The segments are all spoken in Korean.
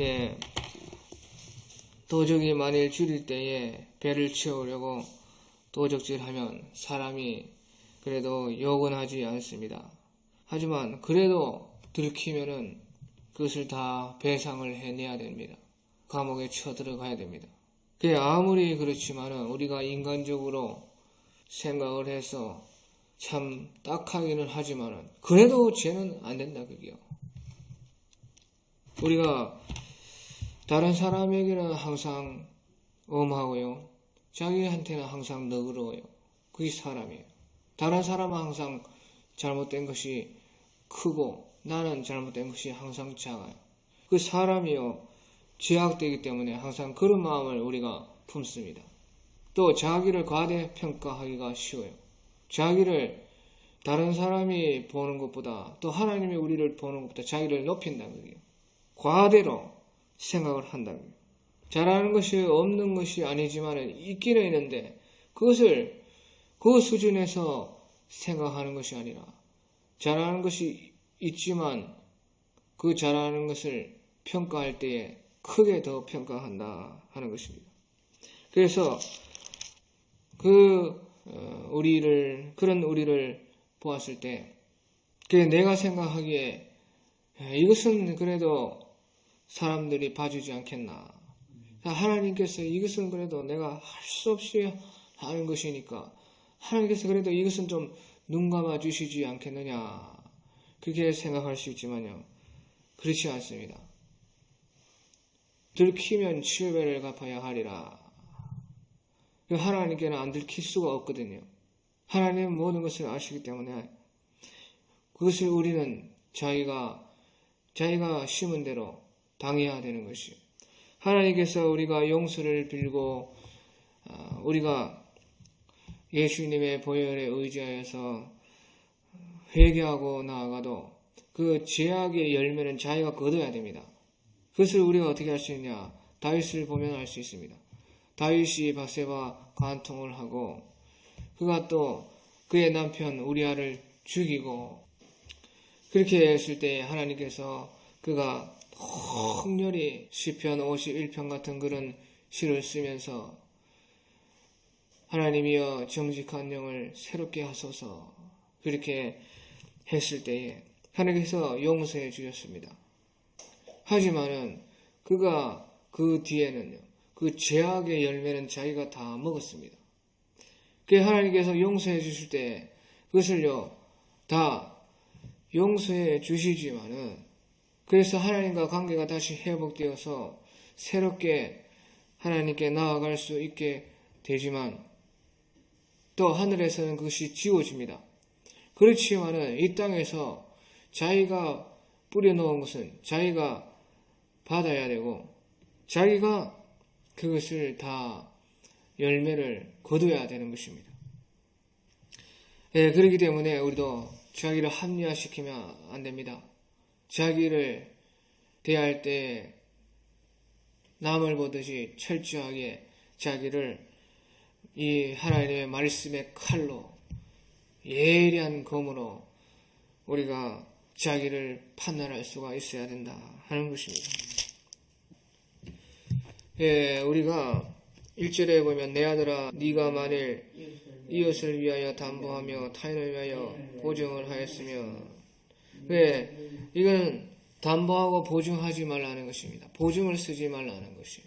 예, 도적이 만일 줄일 때에 배를 채우려고 도적질하면 사람이 그래도 욕은 하지 않습니다. 하지만 그래도 들키면은 그것을 다 배상을 해내야 됩니다. 감옥에 쳐 들어가야 됩니다. 그게 아무리 그렇지만은 우리가 인간적으로 생각을 해서 참 딱하기는 하지만은 그래도 죄는 안 된다 그게요. 우리가 다른 사람에게는 항상 엄하고요. 자기한테는 항상 너그러워요. 그게 사람이에요. 다른 사람은 항상 잘못된 것이 크고 나는 잘못된 것이 항상 작아요. 그 사람이요. 죄악되기 때문에 항상 그런 마음을 우리가 품습니다. 또 자기를 과대평가하기가 쉬워요. 자기를 다른 사람이 보는 것보다 또 하나님이 우리를 보는 것보다 자기를 높인다는 거예요. 과대로 생각을 거예요. 잘하는 것이 없는 것이 아니지만 있기는 있는데 그것을 그 수준에서 생각하는 것이 아니라 잘하는 것이 있지만 그 잘하는 것을 평가할 때에 크게 더 평가한다 하는 것입니다. 그래서 그 어, 우리를 그런 우리를 보았을 때 내가 생각하기에 이것은 그래도 사람들이 봐주지 않겠나. 하나님께서 이것은 그래도 내가 할 수 없이 하는 것이니까 하나님께서 그래도 이것은 좀 눈 감아 주시지 않겠느냐. 그렇게 생각할 수 있지만요. 그렇지 않습니다. 들키면 칠배를 갚아야 하리라. 그 하나님께는 안 들킬 수가 없거든요. 하나님은 모든 것을 아시기 때문에 그것을 우리는 자기가 자기가 심은 대로 당해야 되는 것이. 하나님께서 우리가 용서를 빌고 아, 우리가 예수님의 보혈에 의지하여서 회개하고 나아가도 그 죄악의 열매는 자기가 거둬야 됩니다. 그것을 우리가 어떻게 할 수 있냐? 다윗을 보면 알 수 있습니다. 다윗이 바세바 관통을 하고 그가 또 그의 남편 우리아를 죽이고 그렇게 했을 때 하나님께서 그가 폭렬히 시편 51편 같은 그런 시를 쓰면서 하나님이여 정직한 영을 새롭게 하소서 그렇게 했을 때에 하나님께서 용서해 주셨습니다. 하지만은 그가 그 뒤에는요. 그 죄악의 열매는 자기가 다 먹었습니다. 그 하나님께서 용서해 주실 때 그것을요. 다 용서해 주시지만은 그래서 하나님과 관계가 다시 회복되어서 새롭게 하나님께 나아갈 수 있게 되지만 또 하늘에서는 그것이 지워집니다. 그렇지만은 이 땅에서 자기가 뿌려놓은 것은 자기가 받아야 되고 자기가 그것을 다 열매를 거둬야 되는 것입니다. 예, 그렇기 때문에 우리도 자기를 합리화시키면 안 됩니다. 자기를 대할 때 남을 보듯이 철저하게 자기를 이 하나님의 말씀의 칼로 예리한 검으로 우리가 자기를 판단할 수가 있어야 된다 하는 것입니다. 예, 우리가 1절에 보면 내 아들아 네가 만일 이웃을 위하여 담보하며 타인을 위하여 보증을 하였으며 왜 이거는 담보하고 보증하지 말라는 것입니다. 보증을 쓰지 말라는 것이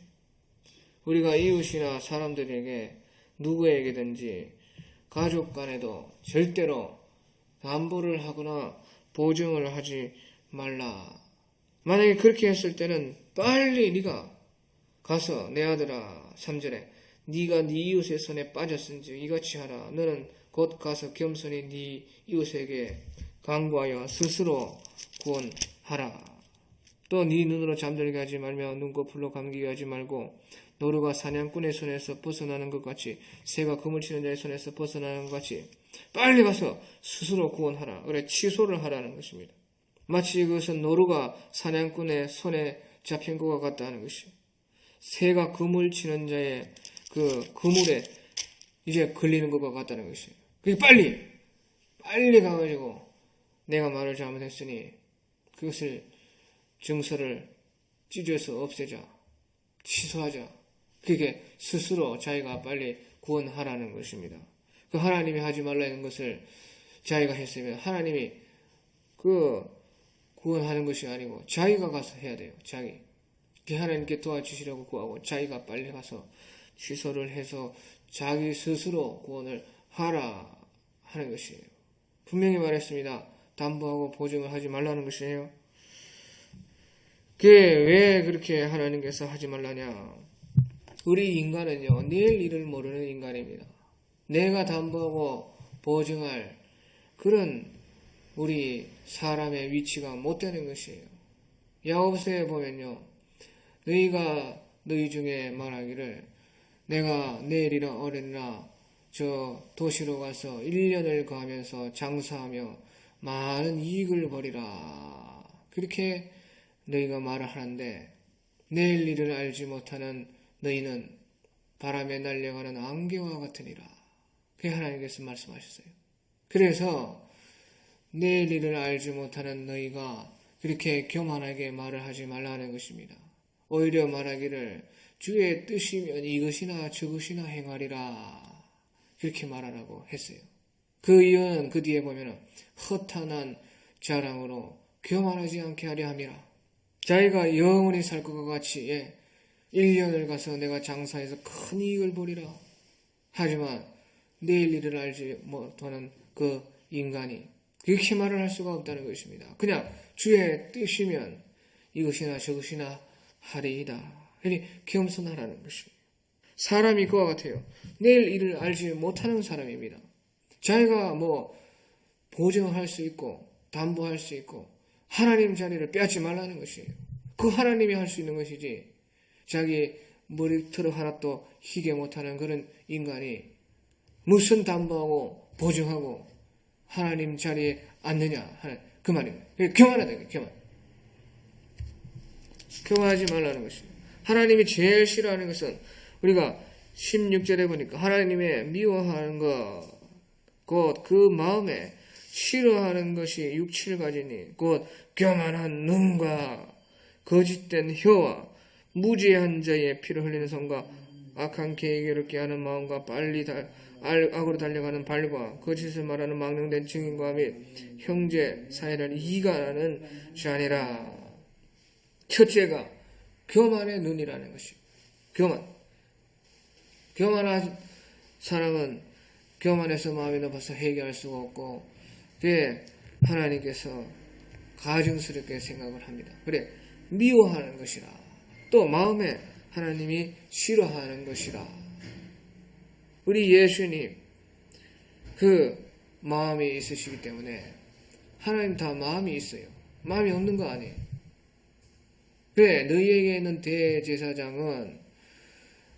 우리가 이웃이나 사람들에게 누구에게든지 가족 간에도 절대로 담보를 하거나 보증을 하지 말라. 만약에 그렇게 했을 때는 빨리 네가 가서 내 아들아 3절에 네가 네 이웃의 손에 빠졌은지 이같이 하라. 너는 곧 가서 겸손히 네 이웃에게 강구하여 스스로 구원하라. 또 네 눈으로 잠들게 하지 말며 눈꺼풀로 감기게 하지 말고 노루가 사냥꾼의 손에서 벗어나는 것 같이 새가 그물 치는 자의 손에서 벗어나는 것 같이 빨리 가서 스스로 구원하라. 그래 취소를 하라는 것입니다. 마치 그것은 노루가 사냥꾼의 손에 잡힌 것과 같다는 것이. 새가 그물 치는 자의 그 그물에 이제 걸리는 것과 같다는 것이. 그게 빨리 빨리 가가지고 내가 말을 잘못했으니 그것을 증서를 찢어서 없애자. 취소하자. 그게 스스로 자기가 빨리 구원하라는 것입니다. 그 하나님이 하지 말라는 것을 자기가 했으면 하나님이 그 구원하는 것이 아니고 자기가 가서 해야 돼요. 자기. 그 하나님께 도와주시라고 구하고 자기가 빨리 가서 취소를 해서 자기 스스로 구원을 하라 하는 것이에요. 분명히 말했습니다. 담보하고 보증을 하지 말라는 것이에요. 그게 왜 그렇게 하나님께서 하지 말라냐? 우리 인간은요, 내일 일을 모르는 인간입니다. 내가 담보하고 보증할 그런 우리 사람의 위치가 못 되는 것이에요. 야곱서에 보면요, 너희가 너희 중에 말하기를 내가 내일이나 어린이나 저 도시로 가서 1년을 가면서 장사하며 많은 이익을 벌이라. 그렇게 너희가 말을 하는데 내일 일을 알지 못하는 너희는 바람에 날려가는 안개와 같으니라. 그게 하나님께서 말씀하셨어요. 그래서 내일 일을 알지 못하는 너희가 그렇게 교만하게 말을 하지 말라는 것입니다. 오히려 말하기를 주의 뜻이면 이것이나 저것이나 행하리라. 그렇게 말하라고 했어요. 그 이유는 그 뒤에 보면은 허탄한 자랑으로 교만하지 않게 하려 함이라. 자기가 영원히 살 것과 같이 예, 1년을 가서 내가 장사해서 큰 이익을 보리라. 하지만 내일 일을 알지 못하는 그 인간이 그렇게 말을 할 수가 없다는 것입니다. 그냥 주의 뜻이면 이것이나 저것이나 하리이다. 그니 겸손하라는 것입니다. 사람이 그와 같아요. 내일 일을 알지 못하는 사람입니다. 자기가 뭐 보증할 수 있고 담보할 수 있고 하나님 자리를 빼앗지 말라는 것이에요. 그 하나님이 할 수 있는 것이지 자기 머리털 하나도 희게 못하는 그런 인간이 무슨 담보하고 보증하고 하나님 자리에 앉느냐 하는 그 말입니다. 교만하다 교만. 교만하지 말라는 것입니다. 하나님이 제일 싫어하는 것은 우리가 16절에 보니까 하나님의 미워하는 것, 곧 그 마음에 싫어하는 것이 육칠 가지니 곧 교만한 눈과 거짓된 혀와 무지한 자의 피를 흘리는 손과 악한 계획을 하는 마음과 빨리 달, 악으로 달려가는 발과 거짓을 말하는 망령된 증인과 및 형제 사이를 이간하는 자니라. 첫째가 교만의 눈이라는 것이 교만. 교만한 사람은 교만해서 마음이 높아서 해결할 수가 없고 그게 하나님께서 가증스럽게 생각을 합니다. 그래 미워하는 것이라 또 마음에 하나님이 싫어하는 것이라 우리 예수님 그 마음이 있으시기 때문에 하나님 다 마음이 있어요. 마음이 없는 거 아니에요. 그래 너희에게 있는 대제사장은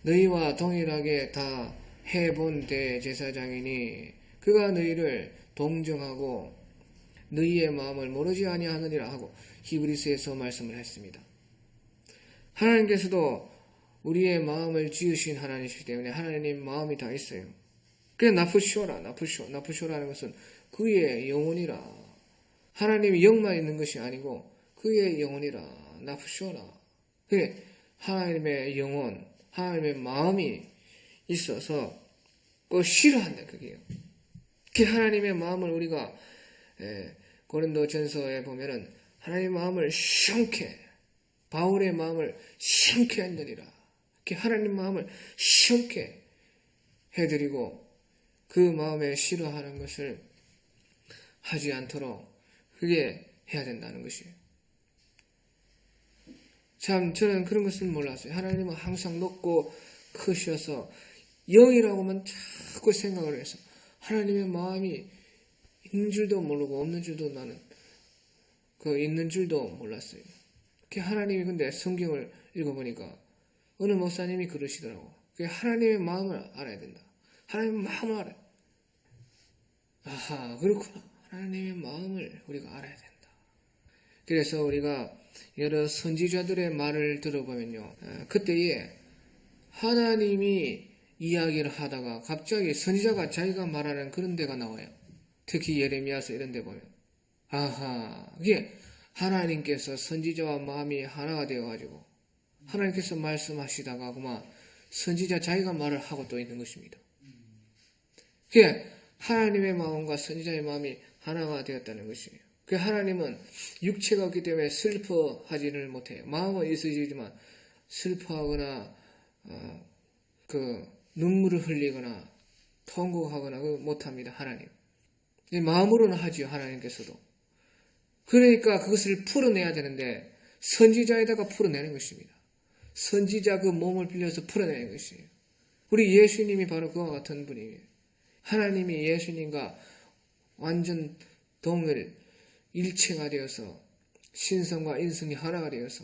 너희와 동일하게 다 해본 대제사장이니 그가 너희를 동정하고 너희의 마음을 모르지 아니하느니라 하고 히브리스에서 말씀을 했습니다. 하나님께서도 우리의 마음을 지으신 하나님이시기 때문에 하나님 마음이 다 있어요. 그래 나프쇼라 나프쇼 나프쇼라는 것은 그의 영혼이라 하나님이 영만 있는 것이 아니고 그의 영혼이라 나프쇼라 그래 하나님의 영혼 하나님의 마음이 있어서 그 싫어한다 그게요. 그 하나님의 마음을 우리가 고린도 전서에 보면은 하나님의 마음을 시원케 바울의 마음을 시원케 한다니라. 그 하나님 마음을 시원케 해드리고 그 마음에 싫어하는 것을 하지 않도록 그게 해야 된다는 것이에요. 참 저는 그런 것을 몰랐어요. 하나님은 항상 높고 크셔서 영이라고만 자꾸 생각을 해서 하나님의 마음이 있는 줄도 모르고 없는 줄도 나는 그 있는 줄도 몰랐어요. 그 하나님이 근데 성경을 읽어보니까 어느 목사님이 그러시더라고. 그 하나님의 마음을 알아야 된다. 하나님의 마음을 알아야. 아하 그렇구나. 하나님의 마음을 우리가 알아야 된다. 그래서 우리가 여러 선지자들의 말을 들어보면요. 어, 그때에 하나님이 이야기를 하다가 갑자기 선지자가 자기가 말하는 그런 데가 나와요. 특히 예레미야서 이런 데 보면. 아하, 이게 하나님께서 선지자와 마음이 하나가 되어가지고 하나님께서 말씀하시다가 그만 선지자 자기가 말을 하고 또 있는 것입니다. 그게 하나님의 마음과 선지자의 마음이 하나가 되었다는 것이에요. 그 하나님은 육체가 없기 때문에 슬퍼하지를 못해요. 마음은 있으시지만 슬퍼하거나 어, 그 눈물을 흘리거나 통곡하거나 그 못합니다. 하나님. 마음으로는 하지요. 하나님께서도. 그러니까 그것을 풀어내야 되는데 선지자에다가 풀어내는 것입니다. 선지자 그 몸을 빌려서 풀어내는 것이에요. 우리 예수님이 바로 그와 같은 분이에요. 하나님이 예수님과 완전 동일 일체가 되어서 신성과 인성이 하나가 되어서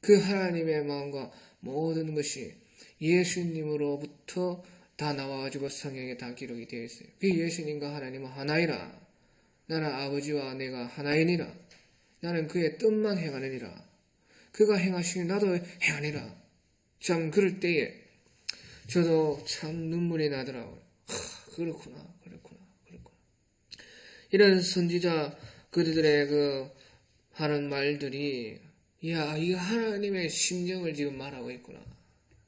그 하나님의 마음과 모든 것이 예수님으로부터 다 나와가지고 성경에 다 기록이 되어 있어요. 그 예수님과 하나님은 하나이라. 나는 아버지와 내가 하나이니라. 나는 그의 뜻만 행하느니라. 그가 행하시니 나도 행하니라. 참 그럴 때에 저도 참 눈물이 나더라고요. 하, 그렇구나, 그렇구나, 그렇구나. 이런 선지자 그들의 그 하는 말들이 야, 이 하나님의 심정을 지금 말하고 있구나.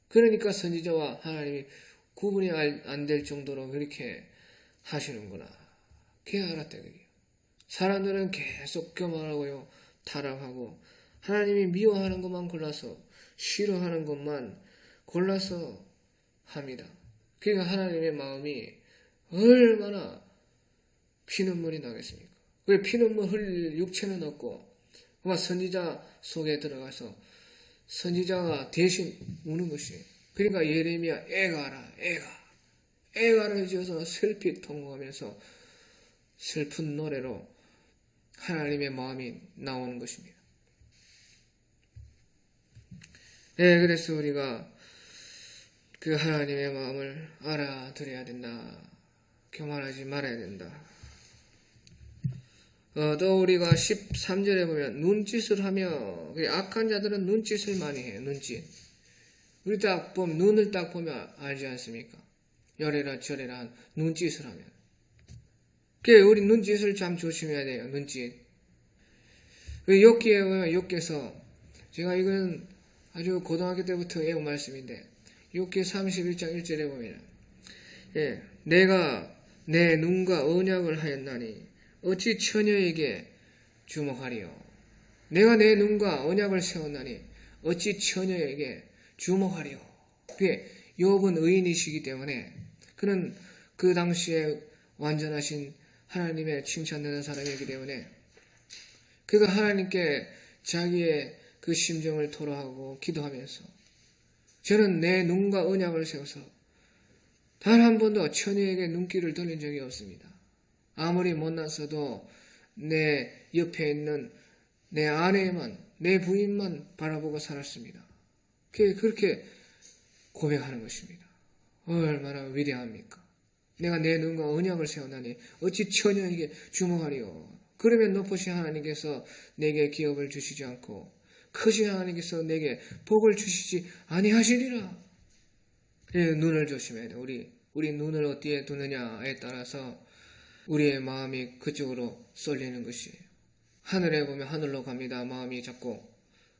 그러니까 선지자와 하나님이 구분이 안 될 정도로 그렇게 하시는구나. 그게 알았다. 사람들은 계속 교만하고요, 타락하고, 하나님이 미워하는 것만 골라서, 싫어하는 것만 골라서 합니다. 그러니까 하나님의 마음이 얼마나 피눈물이 나겠습니까? 왜 피눈물 흘릴 육체는 없고, 아마 선지자 속에 들어가서 선지자가 대신 우는 것이에요. 그러니까 예레미야 애가라 애가 애가를 지어서 슬피 통곡하면서 슬픈 노래로 하나님의 마음이 나오는 것입니다. 네, 그래서 우리가 그 하나님의 마음을 알아들어야 된다. 교만하지 말아야 된다. 어, 또 우리가 13절에 보면 눈짓을 하며 악한 자들은 눈짓을 많이 해요. 눈짓. 우리 딱 보면 눈을 딱 보면 알지 않습니까? 열애라 절애라 눈짓을 하면. 그 우리 눈짓을 참 조심해야 돼요. 눈짓. 그 욕기에 보면 욕께서 제가 이건 아주 고등학교 때부터 외운 말씀인데 욕기 31장 1절에 보면 예, 내가 내 눈과 언약을 하였나니 어찌 처녀에게 주목하리요? 내가 내 눈과 언약을 세웠나니 어찌 처녀에게 주목하리요? 그게 욥은 의인이시기 때문에 그는 그 당시에 완전하신 하나님의 칭찬되는 사람이기 때문에 그가 하나님께 자기의 그 심정을 토로하고 기도하면서 저는 내 눈과 언약을 세워서 단 한 번도 처녀에게 눈길을 돌린 적이 없습니다. 아무리 못났어도 내 옆에 있는 내 아내만, 내 부인만 바라보고 살았습니다. 그렇게 고백하는 것입니다. 얼마나 위대합니까? 내가 내 눈과 언약을 세워나니 어찌 처녀에게 주목하리요. 그러면 높으신 하나님께서 내게 기업을 주시지 않고 크신 하나님께서 내게 복을 주시지 아니하시리라. 예, 눈을 조심해야 돼. 우리 우리 눈을 어디에 두느냐에 따라서 우리의 마음이 그쪽으로 쏠리는 것이에요. 하늘에 보면 하늘로 갑니다. 마음이 자꾸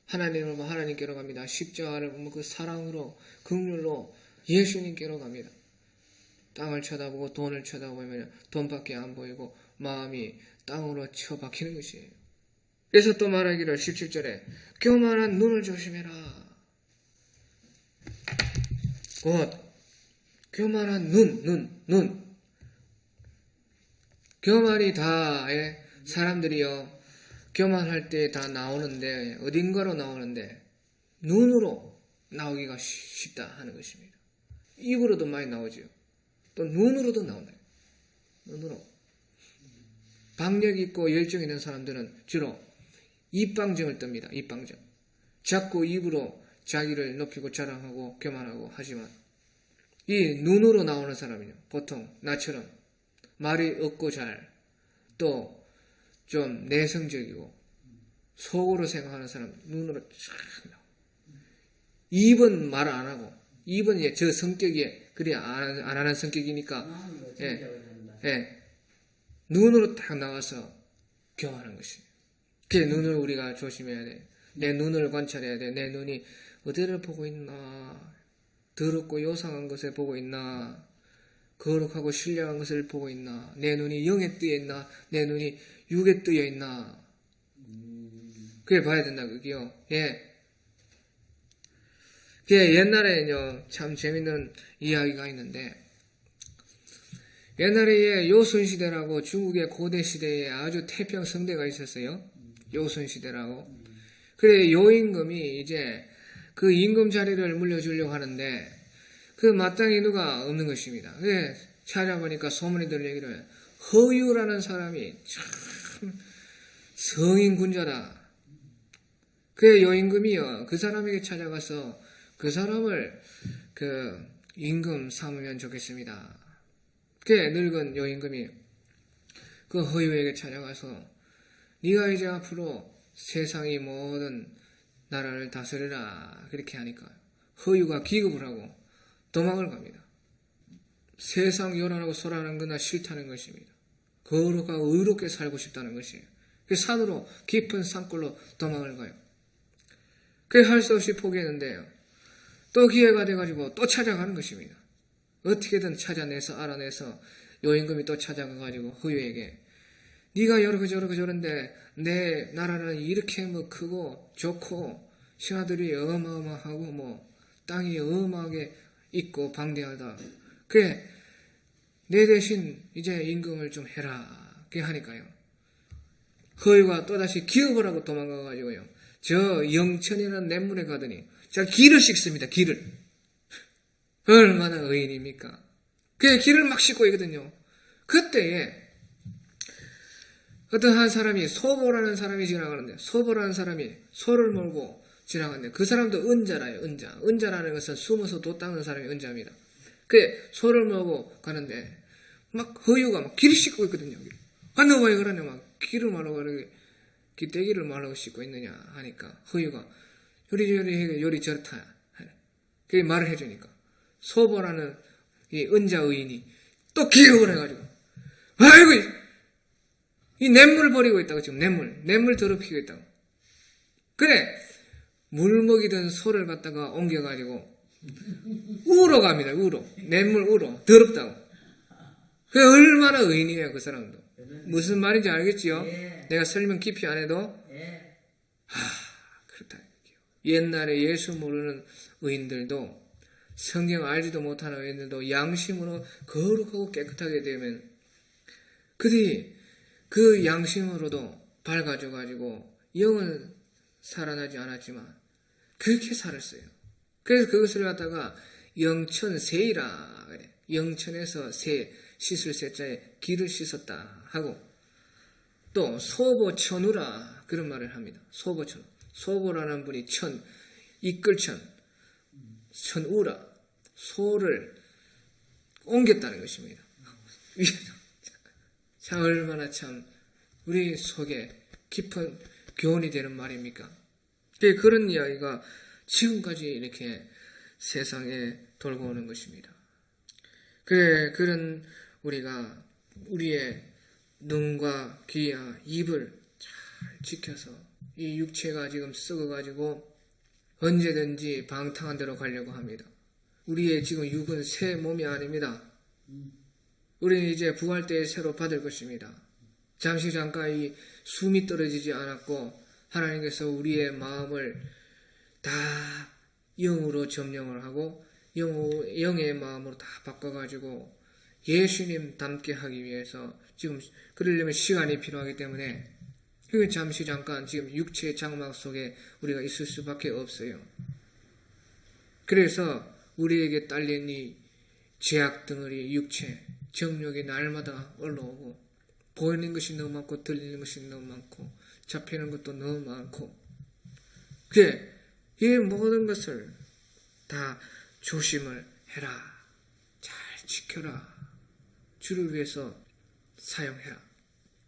하나님을 보면 하나님께로 갑니다. 십자가를 보면 그 사랑으로 극률로 예수님께로 갑니다. 땅을 쳐다보고 돈을 쳐다보면 돈밖에 안 보이고 마음이 땅으로 쳐박히는 것이에요. 그래서 또 말하기를 17절에 교만한 눈을 조심해라. 곧 교만한 눈, 눈, 눈. 교만이 다 사람들이요 교만할 때 다 나오는데 어딘가로 나오는데 눈으로 나오기가 쉽다 하는 것입니다. 입으로도 많이 나오죠. 또 눈으로도 나온다. 눈으로. 박력 있고 열정 있는 사람들은 주로 입방정을 뜹니다. 입방정. 자꾸 입으로 자기를 높이고 자랑하고 교만하고 하지만 이 눈으로 나오는 사람은요. 보통 나처럼 말이 없고 잘, 또 좀 내성적이고, 속으로 생각하는 사람, 눈으로 쫙 나와. 입은 말 안 하고, 입은 이제 저 성격이, 그리 안, 안 하는 성격이니까, 예, 예, 눈으로 딱 나와서 교환하는 것이. 그 눈을 우리가 조심해야 돼. 내 눈을 관찰해야 돼. 내 눈이 어디를 보고 있나? 더럽고 요상한 것을 보고 있나? 거룩하고 신령한 것을 보고 있나? 내 눈이 영에 뜨여 있나? 내 눈이 육에 뜨여 있나? 그게 봐야 된다, 그게요. 예. 그게 옛날에는요, 참 재밌는 이야기가 있는데, 옛날에 요순시대라고 중국의 고대 시대에 아주 태평 성대가 있었어요. 요순시대라고. 그래, 요임금이 이제 그 임금 자리를 물려주려고 하는데, 그 마땅히 누가 없는 것입니다. 그래, 찾아보니까 소문이 들리기를, 허유라는 사람이 참 성인 군자다. 그 여임금이요, 그 사람에게 찾아가서 그 사람을 그 임금 삼으면 좋겠습니다. 그 늙은 여임금이 그 허유에게 찾아가서 네가 이제 앞으로 세상의 모든 나라를 다스리라 그렇게 하니까 허유가 기급을 하고 도망을 갑니다. 세상 요란하고 소란한 거나 싫다는 것입니다. 거룩하고 의롭게 살고 싶다는 것이에요. 그 산으로 깊은 산골로 도망을 가요. 그할수 없이 포기했는데요. 또 기회가 돼가지고 또 찾아가는 것입니다. 어떻게든 찾아내서 알아내서 요임금이 또 찾아가가지고 허유에게 네가 여러 그 저러 그 저런데 내 나라는 이렇게 뭐 크고 좋고 신하들이 어마어마하고 뭐 땅이 어마하게 있고 방대하다. 그래 내 대신 이제 임금을 좀 해라. 그렇게 하니까요. 허유가 또다시 기업을 하고 도망가가지고요. 저 영천이라는 냇물에 가더니 자 길을 씻습니다. 길을. 얼마나 의인입니까? 그 길을 막 씻고 있거든요. 그때에 어떤 한 사람이 소보라는 사람이 지나가는데 소보라는 사람이 소를 몰고 지나가는데 그 사람도 은자라요. 은자. 은자라는 것은 숨어서 도 닦는 사람이 은자입니다. 그 소를 몰고 가는데 막 허유가 막 길을 씻고 있거든요. 아, 너 왜 그러냐 막 길을 말하고 이렇게 기대기를 말하고 씻고 있느냐 하니까 허유가 요리요리 해 요리 저렇다. 그게 말을 해주니까 소보라는 이 은자 의인이 또 기억을 해가지고 아이고 이 냇물 버리고 있다고 지금 냇물 냇물 더럽히고 있다고 그래 물 먹이던 소를 갖다가 옮겨가지고 우로 갑니다 우로 냇물 우로 더럽다고. 그 얼마나 의인이에요 그 사람도. 무슨 말인지 알겠지요? 내가 설명 깊이 안 해도? 하 그렇다 옛날에 예수 모르는 의인들도 성경 알지도 못하는 의인들도 양심으로 거룩하고 깨끗하게 되면 그들이 그 양심으로도 밝아져 가지고 영은 살아나지 않았지만 그렇게 살았어요. 그래서 그것을 갖다가 영천 세이라 그래. 영천에서 세 씻을 세자에 기를 씻었다 하고 또 소보 천우라 그런 말을 합니다. 소보 천 소보라는 분이 천 이끌 천 천우라 소를 옮겼다는 것입니다. 참 얼마나 참 우리 속에 깊은 교훈이 되는 말입니까? 그런 이야기가 지금까지 이렇게 세상에 돌고 오는 것입니다. 그래 그런 우리가 우리의 눈과 귀와 입을 잘 지켜서 이 육체가 지금 썩어가지고 언제든지 방탕한 대로 가려고 합니다. 우리의 지금 육은 새 몸이 아닙니다. 우리는 이제 부활 때에 새로 받을 것입니다. 잠시 잠깐 이 숨이 떨어지지 않았고 하나님께서 우리의 마음을 다 영으로 점령을 하고 영, 영의 마음으로 다 바꿔가지고 예수님 닮게 하기 위해서 지금 그러려면 시간이 필요하기 때문에 그 잠시 잠깐 지금 육체의 장막 속에 우리가 있을 수밖에 없어요. 그래서 우리에게 딸린 이 죄악 덩어리 육체 정욕이 날마다 올라오고 보이는 것이 너무 많고 들리는 것이 너무 많고 잡히는 것도 너무 많고. 그게 이 모든 것을 다 조심을 해라. 잘 지켜라. 주를 위해서 사용해라